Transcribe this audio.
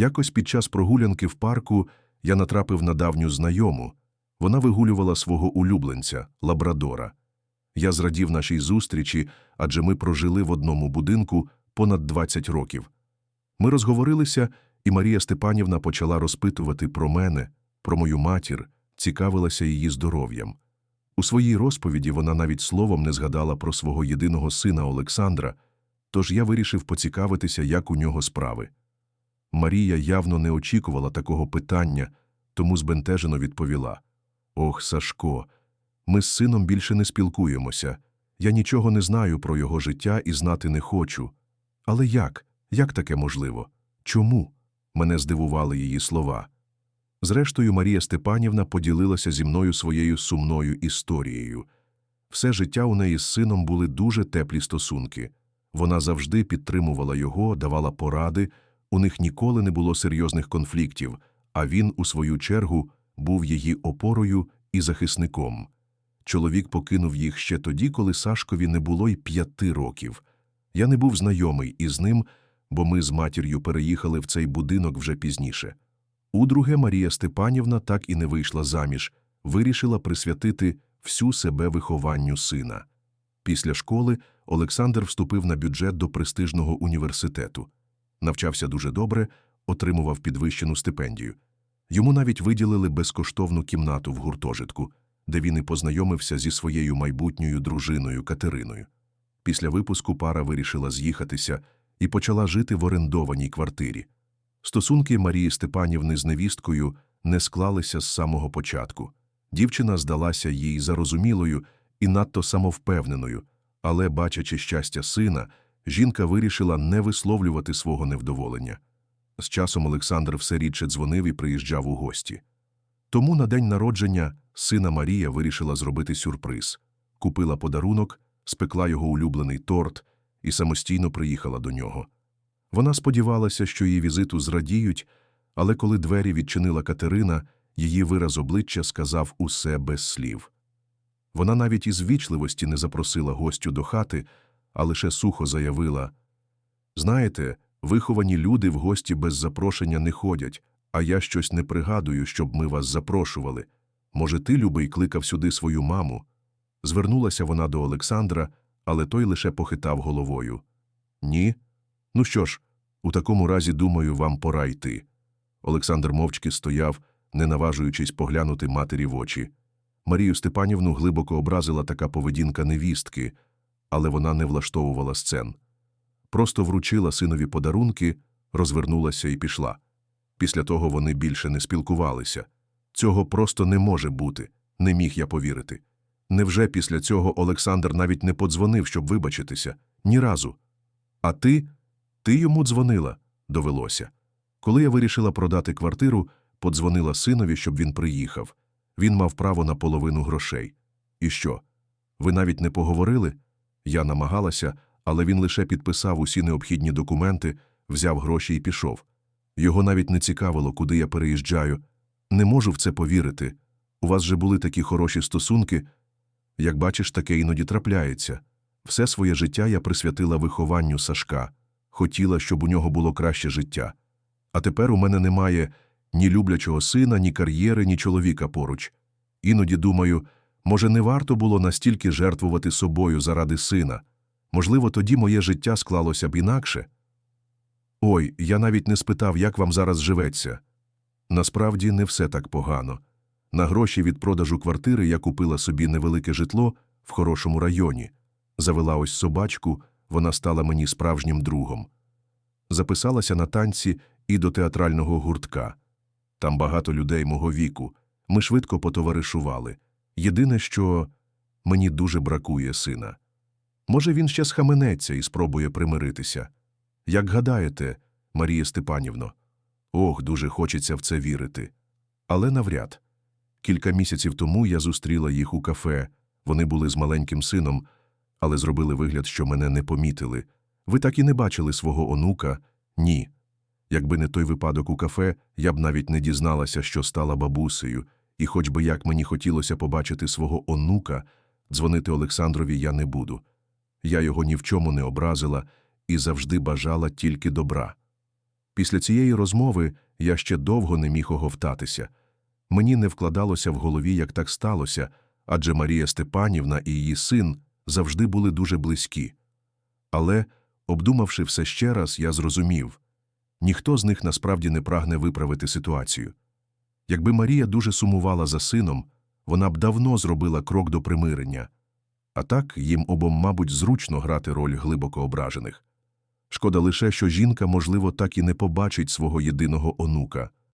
Якось під час прогулянки в парку я натрапив на давню знайому. Вона вигулювала свого улюбленця, лабрадора. Я зрадів нашій зустрічі, адже ми прожили в одному будинку понад 20 років. Ми розговорилися, і Марія Степанівна почала розпитувати про мене, про мою матір, цікавилася її здоров'ям. У своїй розповіді вона навіть словом не згадала про свого єдиного сина Олександра, тож я вирішив поцікавитися, як у нього справи. Марія явно не очікувала такого питання, тому збентежено відповіла: Ох, Сашко, ми з сином більше не спілкуємося. Я нічого не знаю про його життя і знати не хочу. Але як? Як таке можливо? Чому? Мене здивували її слова. Зрештою, Марія Степанівна поділилася зі мною своєю сумною історією. Все життя у неї з сином були дуже теплі стосунки. Вона завжди підтримувала його, давала поради, у них ніколи не було серйозних конфліктів, а він, у свою чергу, був її опорою і захисником. Чоловік покинув їх ще тоді, коли Сашкові не було й п'яти років. Я не був знайомий із ним, бо ми з матір'ю переїхали в цей будинок вже пізніше. Удруге Марія Степанівна так і не вийшла заміж, вирішила присвятити всю себе вихованню сина. Після школи Олександр вступив на бюджет до престижного університету. Навчався дуже добре, отримував підвищену стипендію. Йому навіть виділили безкоштовну кімнату в гуртожитку, де він і познайомився зі своєю майбутньою дружиною Катериною. Після випуску пара вирішила з'їхатися і почала жити в орендованій квартирі. Стосунки Марії Степанівни з невісткою не склалися з самого початку. Дівчина здалася їй зарозумілою і надто самовпевненою, але, бачачи щастя сина, жінка вирішила не висловлювати свого невдоволення. З часом Олександр все рідше дзвонив і приїжджав у гості. Тому на день народження сина Марія вирішила зробити сюрприз. Купила подарунок, спекла його улюблений торт і самостійно приїхала до нього. Вона сподівалася, що її візиту зрадіють, але коли двері відчинила Катерина, її вираз обличчя сказав усе без слів. Вона навіть із вічливості не запросила гостю до хати, а лише сухо заявила Знаєте, виховані люди в гості без запрошення не ходять, а я щось не пригадую, щоб ми вас запрошували. Може, ти, любий, кликав сюди свою маму? Звернулася вона до Олександра, але той лише похитав головою. Ні. Ну що ж, у такому разі, думаю, вам пора йти. Олександр мовчки стояв, не наважуючись поглянути матері в очі. Марію Степанівну глибоко образила така поведінка невістки, але вона не влаштовувала сцен. Просто вручила синові подарунки, розвернулася і пішла. Після того вони більше не спілкувалися. Цього просто не може бути, не міг я повірити. Невже після цього Олександр навіть не подзвонив, щоб вибачитися? Ні разу. А ти? Ти йому дзвонила, довелося. Коли я вирішила продати квартиру, подзвонила синові, щоб він приїхав. Він мав право на половину грошей. І що? Ви навіть не поговорили? Я намагалася, але він лише підписав усі необхідні документи, взяв гроші і пішов. Його навіть не цікавило, куди я переїжджаю. Не можу в це повірити. У вас же були такі хороші стосунки. Як бачиш, таке іноді трапляється. Все своє життя я присвятила вихованню Сашка, хотіла, щоб у нього було краще життя. А тепер у мене немає ні люблячого сина, ні кар'єри, ні чоловіка поруч. Іноді думаю, може, не варто було настільки жертвувати собою заради сина. Можливо, тоді моє життя склалося б інакше. Ой, я навіть не спитав, як вам зараз живеться. Насправді не все так погано. На гроші від продажу квартири я купила собі невелике житло в хорошому районі. Завела ось собачку, вона стала мені справжнім другом. Записалася на танці і до театрального гуртка. Там багато людей мого віку. Ми швидко потоваришували. Єдине, що мені дуже бракує сина. Може, він ще схаменеться і спробує примиритися. Як гадаєте, Марія Степанівно? Ох, дуже хочеться в це вірити. Але навряд. Кілька місяців тому я зустріла їх у кафе. Вони були з маленьким сином, але зробили вигляд, що мене не помітили. Ви так і не бачили свого онука? Ні. Якби не той випадок у кафе, я б навіть не дізналася, що стала бабусею, і хоч би як мені хотілося побачити свого онука, дзвонити Олександрові я не буду. Я його ні в чому не образила і завжди бажала тільки добра. Після цієї розмови я ще довго не міг оговтатися. Мені не вкладалося в голові, як так сталося, адже Марія Степанівна і її син завжди були дуже близькі. Але, обдумавши все ще раз, я зрозумів ніхто з них насправді не прагне виправити ситуацію. Якби Марія дуже сумувала за сином, вона б давно зробила крок до примирення. А так їм обом, мабуть, зручно грати роль глибоко ображених. Шкода лише, що жінка, можливо, так і не побачить свого єдиного онука.